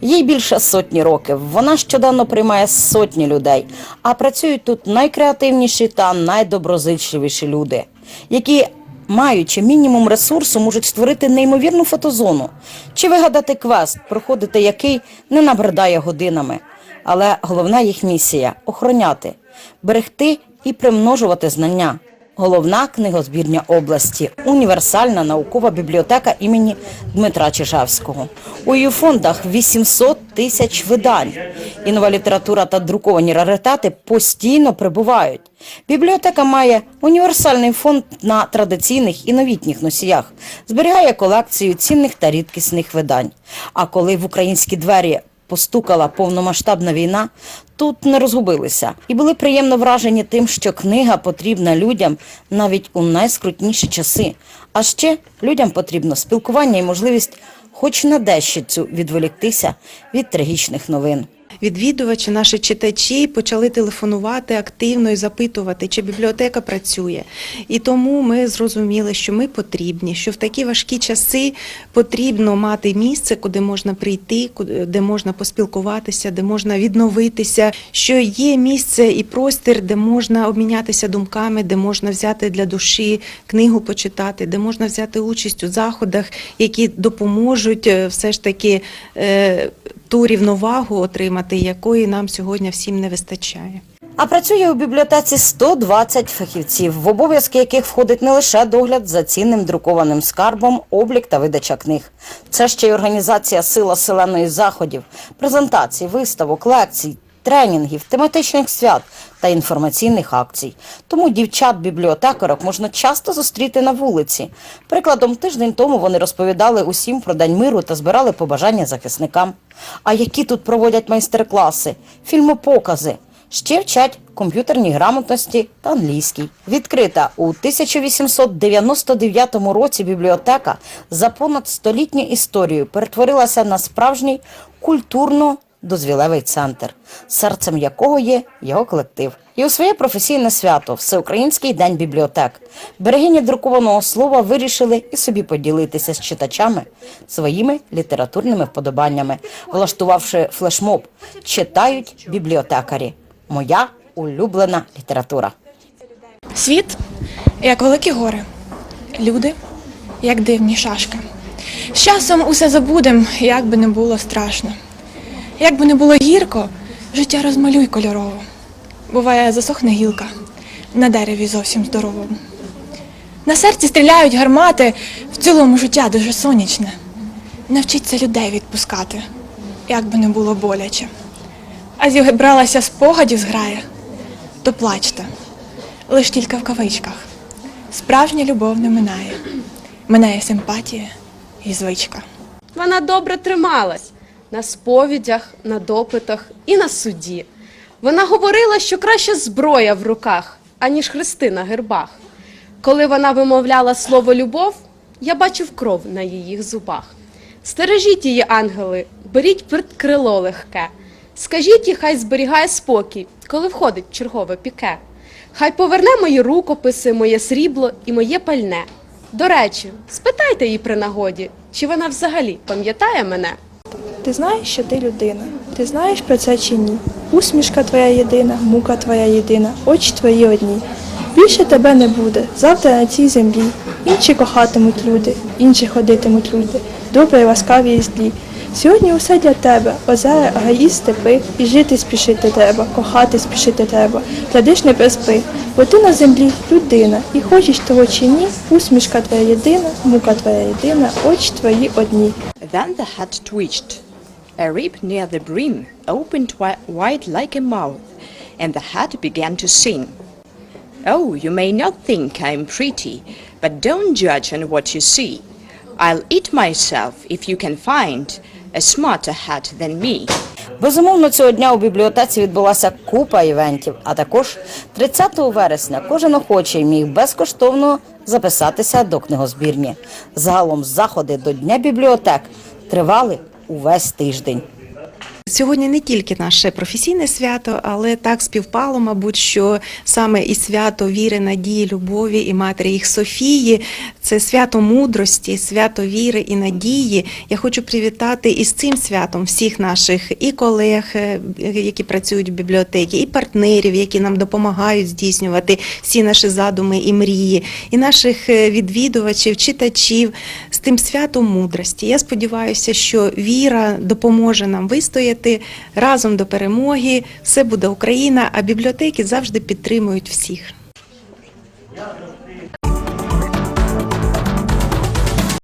Їй більше сотні років. Вона щоденно приймає сотні людей, а працюють тут найкреативніші та найдоброзичливіші люди, які, маючи мінімум ресурсу, можуть створити неймовірну фотозону чи вигадати квест, проходити який не набридає годинами. Але головна їх місія охороняти, берегти і примножувати знання. Головна книгозбірня області універсальна наукова бібліотека імені Дмитра Чижевського. У її фондах 800 тисяч видань. І нова література та друковані раритети постійно прибувають. Бібліотека має універсальний фонд на традиційних і новітніх носіях, зберігає колекцію цінних та рідкісних видань. А коли в українські двері постукала повномасштабна війна, тут не розгубилися і були приємно вражені тим, що книга потрібна людям навіть у найскрутніші часи. А ще людям потрібно спілкування і можливість, хоч на дещицю, відволіктися від трагічних новин. Відвідувачі, наші читачі почали телефонувати активно і запитувати, чи бібліотека працює. І тому ми зрозуміли, що ми потрібні, що в такі важкі часи потрібно мати місце, куди можна прийти, де можна поспілкуватися, де можна відновитися, що є місце і простір, де можна обмінятися думками, де можна взяти для душі книгу почитати, де можна взяти участь у заходах, які допоможуть е, все ж таки е, ту рівновагу отримати, якої нам сьогодні всім не вистачає. А працює у бібліотеці 120 фахівців, в обов'язки яких входить не лише догляд за цінним друкованим скарбом, облік та видача книг. Це ще й організація сила селеної заходів, презентацій, виставок, лекцій, тренінгів, тематичних свят та інформаційних акцій. Тому дівчат-бібліотекарок можна часто зустріти на вулиці. Прикладом, тиждень тому вони розповідали усім про День миру та збирали побажання захисникам. А які тут проводять майстер-класи, фільмопокази. Ще вчать комп'ютерній грамотності та англійській. Відкрита у 1899 році бібліотека за понад столітню історію перетворилася на справжній культурно-дозвілевий центр, серцем якого є його колектив. І у своє професійне свято Всеукраїнський день бібліотек берегині друкованого слова вирішили і собі поділитися з читачами своїми літературними вподобаннями, влаштувавши флешмоб Читають бібліотекарі. Моя улюблена література. Світ як великі гори, люди як дивні шашки. З часом усе забудем, як би не було страшно. Як би не було гірко, життя розмалюй кольорово. Буває, засохне гілка на дереві зовсім здоровому. На серці стріляють гармати, в цілому життя дуже сонячне. Навчіться людей відпускати, як би не було боляче. А зібралася спогадів зграя, то плачте лиш тільки в кавичках. Справжня любов не минає. Минає симпатія і звичка. Вона добре трималась на сповідях, на допитах і на суді. Вона говорила, що краще зброя в руках, аніж хрести на гербах. Коли вона вимовляла слово любов, я бачив кров на її зубах. Стережіть її, ангели, беріть крило легке. Скажіть їй, хай зберігає спокій, коли входить чергове піке. Хай поверне мої рукописи, моє срібло і моє пальне. До речі, спитайте її при нагоді, чи вона взагалі пам'ятає мене. Ти знаєш, що ти людина. Ти знаєш про це чи ні? Усмішка твоя єдина, мука твоя єдина, очі твої одні. Більше тебе не буде завтра на цій землі. Інші кохатимуть люди, інші ходитимуть люди, добрі, ласкаві і злі. Сьогодні усе для тебе, озера, гаї, степи, і жити спішити треба, кохати спішити треба. Глядиш не приспи, бо ти на землі людина, і хочеш того чи ні, усмішка твоя єдина, мука твоя єдина, очі твої одні. Then the hat twitched. A rib near the brim opened wi- wide like a mouth, and the hat began to sing. Oh, you may not think I'm pretty, but don't judge on what you see. I'll eat myself if you can find a smarter hat than me. Безумовно, цього дня у бібліотеці відбулася купа івентів. А також 30 вересня кожен охочий міг безкоштовно записатися до книгозбірні. Загалом заходи до Дня бібліотек тривали увесь тиждень. Сьогодні не тільки наше професійне свято, але так співпало, мабуть, що саме і свято віри, надії, любові і матері їх Софії це свято мудрості, свято віри і надії. Я хочу привітати із цим святом всіх наших і колег, е, які працюють в бібліотеці, і партнерів, які нам допомагають здійснювати всі наші задуми і мрії, і наших е, відвідувачів, читачів з тим святом мудрості. Я сподіваюся, що віра допоможе нам вистояти діяти разом до перемоги. Все буде Україна, а бібліотеки завжди підтримують всіх.